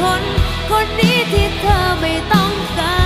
คน คนนี้ที่เธอไม่ต้องการ